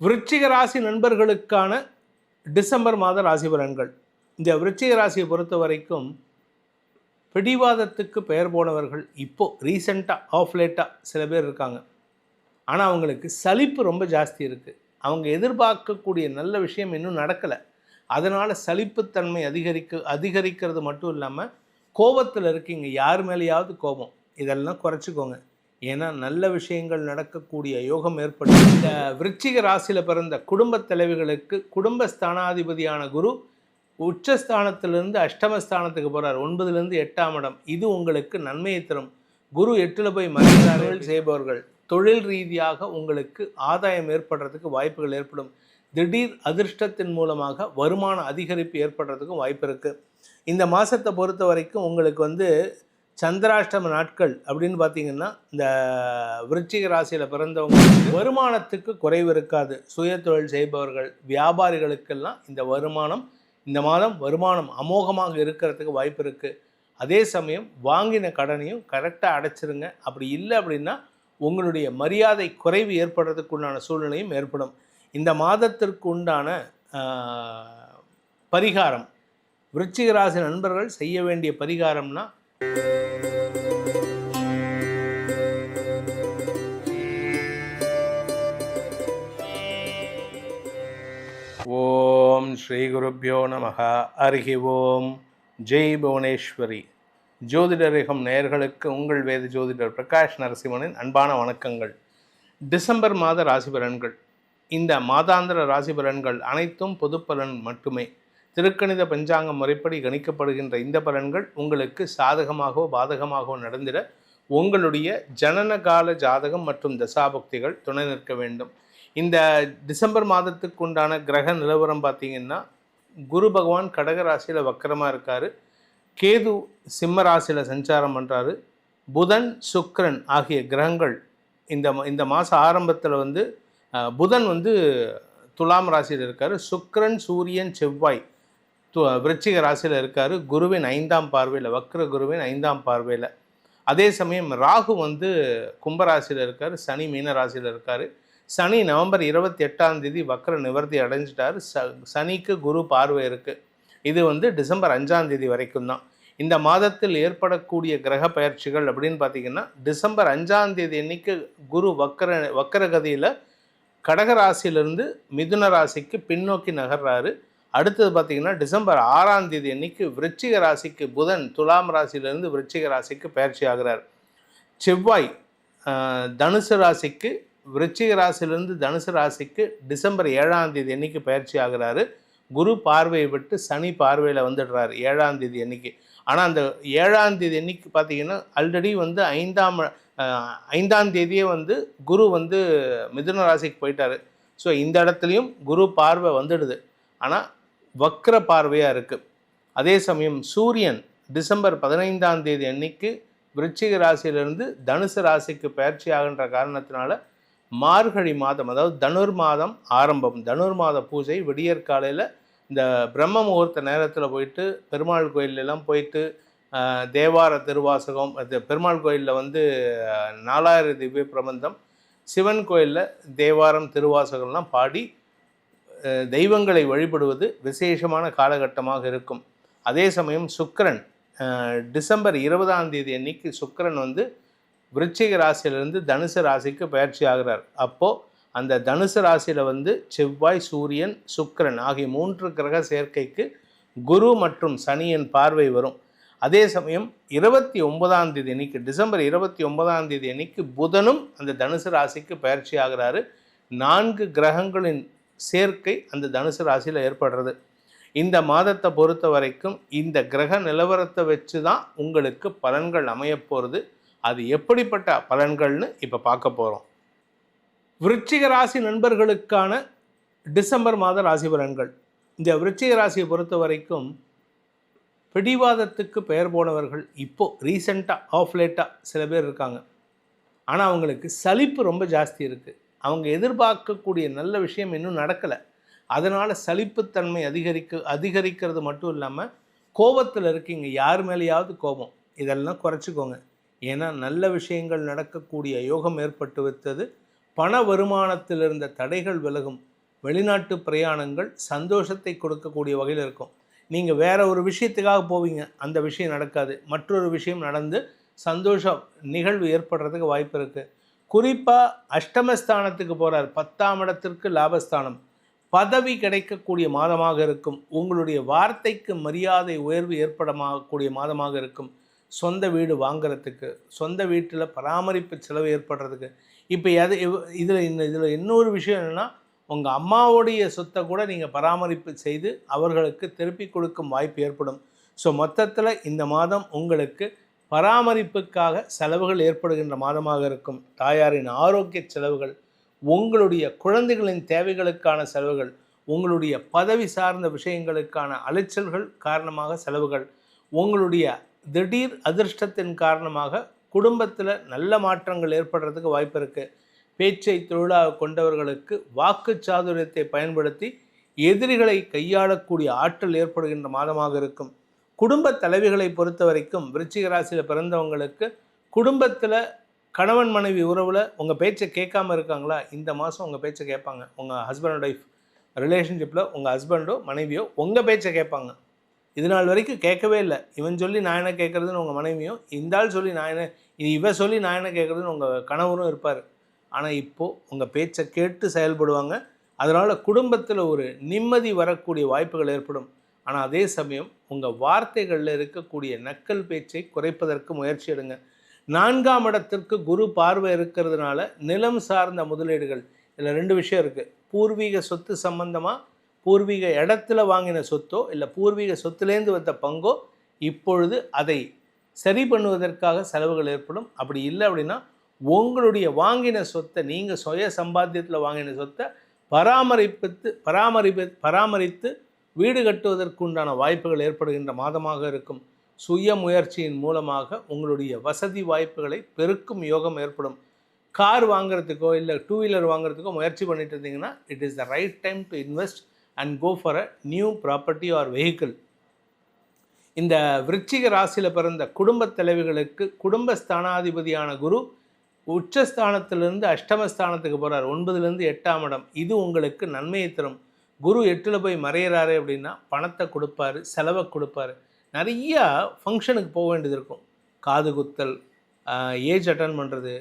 விருச்சிக ராசி நண்பர்களுக்கான டிசம்பர் மாத ராசி பலன்கள். இந்த விருச்சிக ராசியை பொறுத்த வரைக்கும் பிடிவாதத்துக்கு பெயர் போனவர்கள் இப்போது ரீசெண்டாக ஆஃப் லேட்டாக சில பேர் இருக்காங்க. ஆனால் அவங்களுக்கு சலிப்பு ரொம்ப ஜாஸ்தி இருக்குது அவங்க எதிர்பார்க்கக்கூடிய நல்ல விஷயம் இன்னும் நடக்கலை. அதனால் சலிப்புத்தன்மை அதிகரிக்க அதிகரிக்கிறது மட்டும் இல்லாமல் கோபத்தில் இருக்கீங்க. யார் மேலேயாவது கோபம். இதெல்லாம் குறைச்சிக்கோங்க. ஏன்னா நல்ல விஷயங்கள் நடக்கக்கூடிய யோகம் ஏற்படும் இந்த விருச்சிக ராசியில் பிறந்த குடும்பத் தலைவிகளுக்கு குடும்ப ஸ்தானாதிபதியான குரு உச்சஸ்தானத்திலிருந்து அஷ்டமஸ்தானத்துக்கு போகிறார் ஒன்பதுலேருந்து எட்டாம் இடம். இது உங்களுக்கு நன்மையை தரும். குரு எட்டில் போய் மறைந்தார்கள் செய்பவர்கள். தொழில் ரீதியாக உங்களுக்கு ஆதாயம் ஏற்படுறதுக்கு வாய்ப்புகள் ஏற்படும். திடீர் அதிர்ஷ்டத்தின் மூலமாக வருமான அதிகரிப்பு ஏற்படுறதுக்கும் வாய்ப்பு இருக்குது இந்த மாதத்தை பொறுத்த வரைக்கும் உங்களுக்கு வந்து சந்திராஷ்டம நாட்கள் அப்படின்னு பார்த்தீங்கன்னா இந்த விருச்சிக ராசியில் பிறந்தவங்க வருமானத்துக்கு குறைவு இருக்காது. சுய தொழில் செய்பவர்கள் வியாபாரிகளுக்கெல்லாம் இந்த வருமானம் இந்த மாதம் வருமானம் அமோகமாக இருக்கிறதுக்கு வாய்ப்பு இருக்குது அதே சமயம் வாங்கின கடனையும் கரெக்டாக அடைச்சிருங்க. அப்படி இல்லை அப்படின்னா உங்களுடைய மரியாதை குறைவு ஏற்படுறதுக்கு உண்டான சூழ்நிலையும் ஏற்படும். இந்த மாதத்திற்கு உண்டான பரிகாரம் விருச்சிக ராசி நண்பர்கள் செய்ய வேண்டிய பரிகாரம்னா ஸ்ரீ குருப்பியோ நமக. அருகி ஓம் ஜெய் புவனேஸ்வரி. ஜோதிடரகம் நேயர்களுக்கு உங்கள் வேத ஜோதிடர் பிரகாஷ் நரசிம்மனின் அன்பான வணக்கங்கள். டிசம்பர் மாத ராசி பலன்கள் இந்த மாதாந்திர ராசி பலன்கள் அனைத்தும் பொது பலன் மட்டுமே. திருக்கணித பஞ்சாங்க முறைப்படி கணிக்கப்படுகின்ற இந்த பலன்கள் உங்களுக்கு சாதகமாகவோ பாதகமாகவோ நடந்திட உங்களுடைய ஜனன கால ஜாதகம் மற்றும் தசாபக்திகள் துணை நிற்க வேண்டும். இந்த டிசம்பர் மாதத்துக்கு உண்டான கிரக நிலவரம் பார்த்தீங்கன்னா குரு பகவான் கடக ராசியில் வக்கரமாக இருக்கார். கேது சிம்ம ராசியில் சஞ்சாரம் பண்ணுறாரு புதன் சுக்ரன் ஆகிய கிரகங்கள் இந்த இந்த மாதம் ஆரம்பத்தில் வந்து புதன் வந்து துலாம் ராசியில் இருக்கார். சுக்ரன் சூரியன் செவ்வாய் து விருச்சிக ராசியில் இருக்கார். குருவின் ஐந்தாம் பார்வையில் வக்ர குருவின் ஐந்தாம் பார்வையில். அதே சமயம் ராகு வந்து கும்பராசியில் இருக்கார். சனி மீன ராசியில் இருக்கார். சனி நவம்பர் இருபத்தி எட்டாம் தேதி வக்ர நிவர்த்தி அடைஞ்சிட்டார். ச சனிக்கு குரு பார்வை இருக்குது இது வந்து டிசம்பர் அஞ்சாம் தேதி வரைக்கும் தான். இந்த மாதத்தில் ஏற்படக்கூடிய கிரக பயிற்சிகள் அப்படின்னு பார்த்தீங்கன்னா டிசம்பர் அஞ்சாம் தேதி அன்னைக்கு குரு வக்கர வக்கரகதியில் கடக ராசியிலிருந்து மிதுன ராசிக்கு பின்னோக்கி நகர்றாரு. அடுத்தது பார்த்தீங்கன்னா டிசம்பர் ஆறாம் தேதி அன்னைக்கு விருச்சிக ராசிக்கு புதன் துலாம் ராசியிலிருந்து விருச்சிக ராசிக்கு பயிற்சி ஆகிறார். செவ்வாய் தனுசு ராசிக்கு விருச்சிக ராசியிலிருந்து தனுசு ராசிக்கு டிசம்பர் ஏழாம் தேதி அன்னைக்கு பயிற்சி ஆகிறாரு. குரு பார்வையை விட்டு சனி பார்வையில் வந்துடுறாரு ஏழாம் தேதி அன்னைக்கு. ஆனால் அந்த ஏழாம் தேதி அன்னைக்கு பார்த்தீங்கன்னா ஆல்ரெடி வந்து ஐந்தாம் ஐந்தாம் தேதியே வந்து குரு வந்து மிதுன ராசிக்கு போயிட்டாரு. ஸோ இந்த இடத்துலையும் குரு பார்வை வந்துடுது. ஆனால் வக்ர பார்வையாக இருக்குது அதே சமயம் சூரியன் டிசம்பர் பதினைந்தாம் தேதி அன்னைக்கு விருச்சிக ராசியிலிருந்து தனுசு ராசிக்கு பயிற்சி ஆகின்ற காரணத்தினால மார்கழி மாதம் அதாவது தனுர் மாதம் ஆரம்பம். தனுர் மாத பூஜை விடியற் காலையில் இந்த பிரம்ம முகூர்த்த நேரத்தில் போயிட்டு பெருமாள் கோயிலெல்லாம் போயிட்டு தேவார திருவாசகம் பெருமாள் கோயிலில் வந்து நாலாயிரம் நாலாயிர திவ்ய பிரபந்தம். சிவன் கோயிலில் தேவாரம் திருவாசகம்லாம் பாடி தெய்வங்களை வழிபடுவது விசேஷமான காலகட்டமாக இருக்கும். அதே சமயம் சுக்கிரன் டிசம்பர் இருபதாம் தேதி அன்னைக்கு சுக்கிரன் வந்து விருச்சிக ராசியிலிருந்து தனுசு ராசிக்கு பயிற்சி ஆகிறார். அப்போது அந்த தனுசு ராசியில் வந்து செவ்வாய் சூரியன் சுக்கிரன் ஆகிய மூன்று கிரக சேர்க்கைக்கு குரு மற்றும் சனியின் பார்வை வரும். அதே சமயம் இருபத்தி ஒன்பதாம் தேதி அன்னைக்கு டிசம்பர் இருபத்தி ஒன்பதாம் தேதி அன்னைக்கு புதனும் அந்த தனுசு ராசிக்கு பயிற்சி ஆகிறாரு. நான்கு கிரகங்களின் சேர்க்கை அந்த தனுசு ராசியில் ஏற்படுறது. இந்த மாதத்தை பொறுத்த வரைக்கும் இந்த கிரக நிலவரத்தை வச்சு தான் உங்களுக்கு பலன்கள் அமையப்போகிறது அது எப்படிப்பட்ட பலன்கள்னு இப்போ பார்க்க போகிறோம் விருச்சிக ராசி நண்பர்களுக்கான டிசம்பர் மாத ராசி பலன்கள். இந்த விருச்சிக ராசியை பொறுத்த வரைக்கும் பிடிவாதத்துக்கு பெயர் போனவர்கள் இப்போது ரீசண்டாக ஆஃப் லேட்டாக சில பேர் இருக்காங்க. ஆனால் அவங்களுக்கு சலிப்பு ரொம்ப ஜாஸ்தி இருக்குது அவங்க எதிர்பார்க்கக்கூடிய நல்ல விஷயம் இன்னும் நடக்கலை. அதனால் சலிப்புத்தன்மை அதிகரிக்க அதிகரிக்கிறது மட்டும் இல்லாமல் கோபத்தில் இருக்கீங்க. யார் மேலேயாவது கோபம். இதெல்லாம் குறைச்சிக்கோங்க. ஏன்னா நல்ல விஷயங்கள் நடக்கக்கூடிய யோகம் ஏற்பட்டு விட்டது. பண வருமானத்தில் இருந்த தடைகள் விலகும். வெளிநாட்டு பிரயாணங்கள் சந்தோஷத்தை கொடுக்கக்கூடிய வகையில் இருக்கும். நீங்கள் வேற ஒரு விஷயத்துக்காக போவீங்க. அந்த விஷயம் நடக்காது. மற்றொரு விஷயம் நடந்து சந்தோஷம் நிகழ்வு ஏற்படுறதுக்கு வாய்ப்பு இருக்குது குறிப்பாக அஷ்டமஸ்தானத்துக்கு போகிறார் பத்தாம் இடத்திற்கு லாபஸ்தானம். பதவி கிடைக்கக்கூடிய மாதமாக இருக்கும். உங்களுடைய வார்த்தைக்கு மரியாதை உயர்வு ஏற்படமாகக்கூடிய மாதமாக இருக்கும். சொந்த வீடு வாங்குறதுக்கு சொந்த வீட்டில் பராமரிப்பு செலவு ஏற்படுறதுக்கு. இப்போ எது இதில் இந்த இதில் இன்னொரு விஷயம் என்னென்னா உங்கள் அம்மாவுடைய சொத்தை கூட நீங்கள் பராமரிப்பு செய்து அவர்களுக்கு திருப்பி கொடுக்கும் வாய்ப்பு ஏற்படும். ஸோ மொத்தத்தில் இந்த மாதம் உங்களுக்கு பராமரிப்புக்காக செலவுகள் ஏற்படுகின்ற மாதமாக இருக்கும். தாயாரின் ஆரோக்கிய செலவுகள் உங்களுடைய குழந்தைகளின் தேவைகளுக்கான செலவுகள் உங்களுடைய பதவி சார்ந்த விஷயங்களுக்கான அலைச்சல்கள் காரணமாக செலவுகள் உங்களுடைய திடீர் அதிர்ஷ்டத்தின் காரணமாக குடும்பத்தில் நல்ல மாற்றங்கள் ஏற்படுறதுக்கு வாய்ப்பு இருக்குது பேச்சை தொழிலாக கொண்டவர்களுக்கு வாக்கு சாதுரியத்தை பயன்படுத்தி எதிரிகளை கையாளக்கூடிய ஆற்றல் ஏற்படுகின்ற மாதமாக இருக்கும். குடும்ப தலைவிகளை பொறுத்த வரைக்கும் விருச்சிக ராசியில் பிறந்தவங்களுக்கு குடும்பத்தில் கணவன் மனைவி உறவில் உங்கள் பேச்சை கேட்காம இருக்காங்களா? இந்த மாதம் உங்கள் பேச்சை கேட்பாங்க. உங்கள் ஹஸ்பண்ட் அண்ட் ஒய்ஃப் ரிலேஷன்ஷிப்பில் உங்கள் ஹஸ்பண்டோ மனைவியோ உங்கள் பேச்சை கேட்பாங்க. இது நாள் வரைக்கும் கேட்கவே இல்லை. இவன் சொல்லி நான் என்ன கேட்குறதுன்னு உங்கள் மனைவியும் இந்த ஆள் சொல்லி நான் என்ன இது இவ சொல்லி நான் என்ன கேட்குறதுன்னு உங்கள் கணவரும் இருப்பார். ஆனால் இப்போது உங்கள் பேச்சை கேட்டு செயல்படுவாங்க. அதனால் குடும்பத்தில் ஒரு நிம்மதி வரக்கூடிய வாய்ப்புகள் ஏற்படும். ஆனால் அதே சமயம் உங்கள் வார்த்தைகளில் இருக்கக்கூடிய நக்கல் பேச்சை குறைப்பதற்கு முயற்சி எடுங்க. நான்காம் இடத்திற்கு குரு பார்வை இருக்கிறதுனால நிலம் சார்ந்த முதலீடுகள் இதில் ரெண்டு விஷயம் இருக்குது பூர்வீக சொத்து சம்பந்தமாக பூர்வீக இடத்துல வாங்கின சொத்தோ இல்லை பூர்வீக சொத்துலேருந்து வந்த பங்கோ இப்பொழுது அதை சரி பண்ணுவதற்காக செலவுகள் ஏற்படும். அப்படி இல்லை அப்படின்னா உங்களுடைய வாங்கின சொத்தை நீங்கள் சுய சம்பாத்தியத்தில் வாங்கின சொத்தை பராமரிப்பித்து பராமரிப்பு பராமரித்து வீடு கட்டுவதற்குண்டான வாய்ப்புகள் ஏற்படுகின்ற மாதமாக இருக்கும். சுய முயற்சியின் மூலமாக உங்களுடைய வசதி வாய்ப்புகளை பெருக்கும் யோகம் ஏற்படும். கார் வாங்குறதுக்கோ இல்லை டூ வீலர் வாங்குறதுக்கோ முயற்சி பண்ணிட்டு இருந்தீங்கன்னா it is the right time to invest and go for a new property or vehicle இந்த விருச்சிக ராசியில் பிறந்த குடும்பத் தலைவிகளுக்கு குடும்ப ஸ்தானாதிபதியான குரு உச்சஸ்தானத்திலிருந்து அஷ்டமஸ்தானத்துக்கு போகிறார் ஒன்பதுலேருந்து எட்டாம் இடம். இது உங்களுக்கு நன்மையை தரும். குரு எட்டில் போய் மறையிறாரு அப்படின்னா பணத்தை கொடுப்பாரு செலவை கொடுப்பாரு. நிறையா ஃபங்க்ஷனுக்கு போக வேண்டியது இருக்கும். காது குத்தல் ஏஜ் அட்டன் பண்ணுறது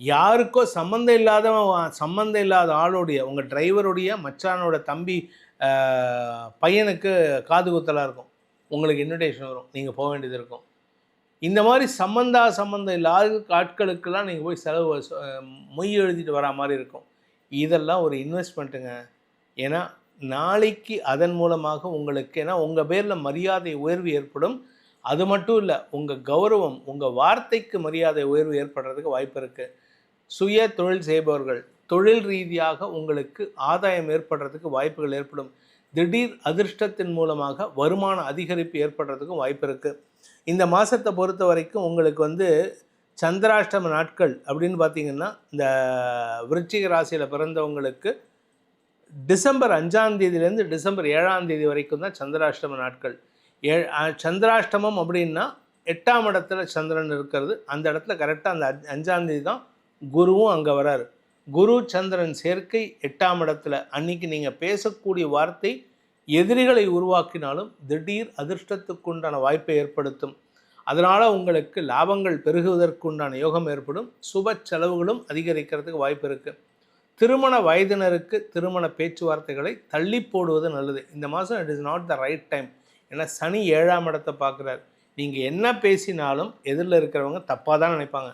யாருக்கோ சம்மந்தம் இல்லாதவன் சம்மந்தம் இல்லாத ஆளுடைய உங்கள் டிரைவருடைய மச்சானோட தம்பி பையனுக்கு காது குத்தலாக இருக்கும். உங்களுக்கு இன்விடேஷன் வரும். நீங்கள் போக வேண்டியது இருக்கும். இந்த மாதிரி சம்மந்தா சம்மந்தம் இல்லாத ஆட்களுக்கெல்லாம் நீங்கள் போய் செலவு மொய் எழுதிட்டு வரா மாதிரி இருக்கும். இதெல்லாம் ஒரு இன்வெஸ்ட்மெண்ட்டுங்க ஏன்னா நாளைக்கு அதன் மூலமாக உங்களுக்கு ஏன்னா உங்கள் பேரில் மரியாதை உயர்வு ஏற்படும். அது மட்டும் இல்லை உங்கள் கௌரவம் உங்கள் வார்த்தைக்கு மரியாதை உயர்வு ஏற்படுறதுக்கு வாய்ப்பு இருக்குது சுய தொழில் செய்பவர்கள் தொழில் ரீதியாக உங்களுக்கு ஆதாயம் ஏற்படுறதுக்கு வாய்ப்புகள் ஏற்படும். திடீர் அதிர்ஷ்டத்தின் மூலமாக வருமான அதிகரிப்பு ஏற்படுறதுக்கும் வாய்ப்பு இருக்குது இந்த மாதத்தை பொறுத்த வரைக்கும் உங்களுக்கு வந்து சந்திராஷ்டம நாட்கள் அப்படின்னு பார்த்தீங்கன்னா இந்த விருச்சிக ராசியில் பிறந்தவங்களுக்கு டிசம்பர் அஞ்சாம் தேதியிலேருந்து டிசம்பர் ஏழாம் தேதி வரைக்கும் தான் சந்திராஷ்டம நாட்கள். ஏ சந்திராஷ்டமம் அப்படின்னா எட்டாம் இடத்துல சந்திரன் இருக்கிறது. அந்த இடத்துல கரெக்டாக அந்த அஞ்சு- அஞ்சாம் தேதி தான் குருவும் அங்கே வராரு. குரு சந்திரன் சேர்க்கை எட்டாம் இடத்துல அன்னைக்கு நீங்கள் பேசக்கூடிய வார்த்தை எதிரிகளை உருவாக்கினாலும் திடீர் அதிர்ஷ்டத்துக்குண்டான வாய்ப்பை ஏற்படுத்தும். அதனால் உங்களுக்கு லாபங்கள் பெருகுவதற்குண்டான யோகம் ஏற்படும். சுப செலவுகளும் அதிகரிக்கிறதுக்கு வாய்ப்பு இருக்குது திருமண வயதினருக்கு திருமண பேச்சுவார்த்தைகளை தள்ளி போடுவது நல்லது. இந்த மாதம் it is not the right time ஏன்னா சனி ஏழாம் இடத்தை பார்க்குறாரு. நீங்கள் என்ன பேசினாலும் எதிரில் இருக்கிறவங்க தப்பாக தான் நினைப்பாங்க.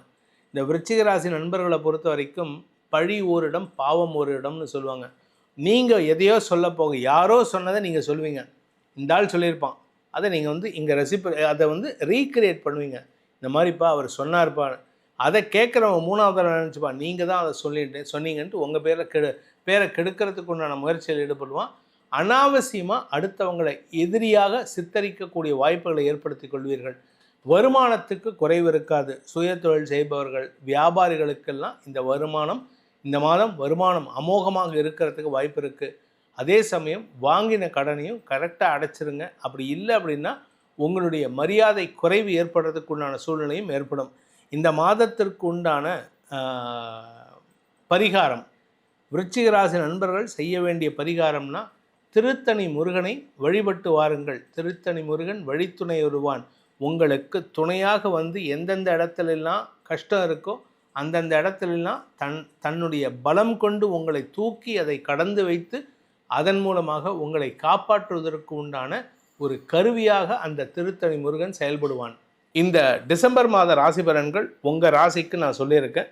இந்த விருச்சிக ராசி நண்பர்களை பொறுத்த வரைக்கும் பழி ஓரிடம் பாவம் ஒரு இடம்னு சொல்லுவாங்க. நீங்கள் எதையோ சொல்ல போக யாரோ சொன்னதை நீங்கள் சொல்லுவீங்க. இந்த ஆள் சொல்லியிருப்பான். அதை நீங்கள் வந்து இங்கே ரெசிப அதை வந்து ரீக்ரியேட் பண்ணுவீங்க. இந்த மாதிரிப்பா அவர் சொன்னார்ப்பா. அதை கேட்குறவங்க மூணாவது நினச்சிப்பா. நீங்கள் தான் அதை சொல்லிட்டு சொன்னீங்கன்ட்டு உங்கள் பேரை கெடு பேரை கெடுக்கிறதுக்கு உண்டான முயற்சியில் ஈடுபடுவான். அனாவசியமாக அடுத்தவங்களை எதிரியாக சித்தரிக்கக்கூடிய வாய்ப்புகளை ஏற்படுத்தி கொள்வீர்கள். வருமானத்துக்கு குறைவு இருக்காது. சுய தொழில் செய்பவர்கள் வியாபாரிகளுக்கெல்லாம் இந்த வருமானம் இந்த மாதம் வருமானம் அமோகமாக இருக்கிறதுக்கு வாய்ப்பு இருக்குது அதே சமயம் வாங்கின கடனையும் கரெக்டாக அடைச்சிருங்க. அப்படி இல்லை அப்படின்னா உங்களுடைய மரியாதை குறைவு ஏற்படுறதுக்கு உண்டான சூழ்நிலையும் ஏற்படும். இந்த மாதத்திற்கு உண்டான பரிகாரம் விருச்சிகராசி நண்பர்கள் செய்ய வேண்டிய பரிகாரம்னா திருத்தணி முருகனை வழிபட்டு வாருங்கள். திருத்தணி முருகன் வழித்துணை வருவான். உங்களுக்கு துணையாக வந்து எந்தெந்த இடத்துலலாம் கஷ்டம் இருக்கோ அந்தந்த இடத்துலெல்லாம் தன் தன்னுடைய பலம் கொண்டு உங்களை தூக்கி அதை கடந்து வைத்து அதன் மூலமாக உங்களை காப்பாற்றுவதற்கு உண்டான ஒரு கருவியாக அந்த திருத்தணி முருகன் செயல்படுவான். இந்த டிசம்பர் மாத ராசி பலன்கள் உங்கள் ராசிக்கு நான் சொல்லியிருக்கேன்.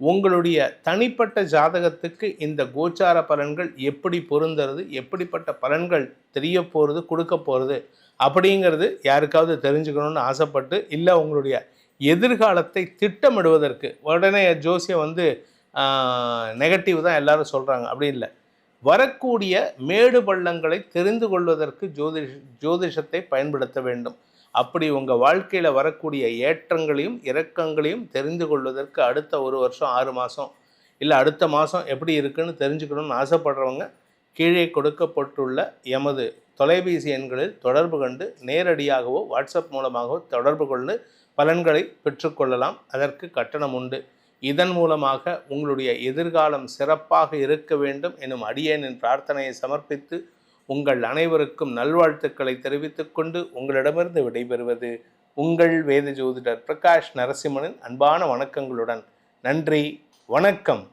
உங்களுடைய தனிப்பட்ட ஜாதகத்துக்கு இந்த கோச்சார பலன்கள் எப்படி பொருந்துறது எப்படிப்பட்ட பலன்கள் தெரிய போகிறது கொடுக்க போகிறது அப்படிங்கிறது யாருக்காவது தெரிஞ்சுக்கணும்னு ஆசைப்பட்டு இல்லை உங்களுடைய எதிர்காலத்தை திட்டமிடுவதற்கு. உடனே ஜோசியம் வந்து நெகட்டிவ் தான் எல்லாரும் சொல்கிறாங்க அப்படி இல்லை. வரக்கூடிய மேடு பள்ளங்களை தெரிந்து கொள்வதற்கு ஜோதிஷ் ஜோதிஷத்தை பயன்படுத்த வேண்டும். அப்படி உங்கள் வாழ்க்கையில் வரக்கூடிய ஏற்றங்களையும் இறக்கங்களையும் தெரிந்து கொள்வதற்கு அடுத்த ஒரு வருஷம் ஆறு மாதம் இல்லை அடுத்த மாதம் எப்படி இருக்குன்னு தெரிஞ்சுக்கணும்னு ஆசைப்படுறவங்க கீழே கொடுக்கப்பட்டுள்ள எமது தொலைபேசி எண்களில் தொடர்பு கண்டு நேரடியாகவோ வாட்ஸ்அப் மூலமாகவோ தொடர்பு கொண்டு பலன்களை பெற்றுக்கொள்ளலாம் அதற்கு கட்டணம் உண்டு. இதன் மூலமாக உங்களுடைய எதிர்காலம் சிறப்பாக இருக்க வேண்டும் எனும் அடியேனின் பிரார்த்தனையை சமர்ப்பித்து உங்கள் அனைவருக்கும் நல்வாழ்த்துக்களை தெரிவித்துக் கொண்டு உங்களிடமிருந்து விடைபெறுவது உங்கள் வேத ஜோதிடர் பிரகாஷ் நரசிம்மனின் அன்பான வணக்கங்களுடன். நன்றி. வணக்கம்.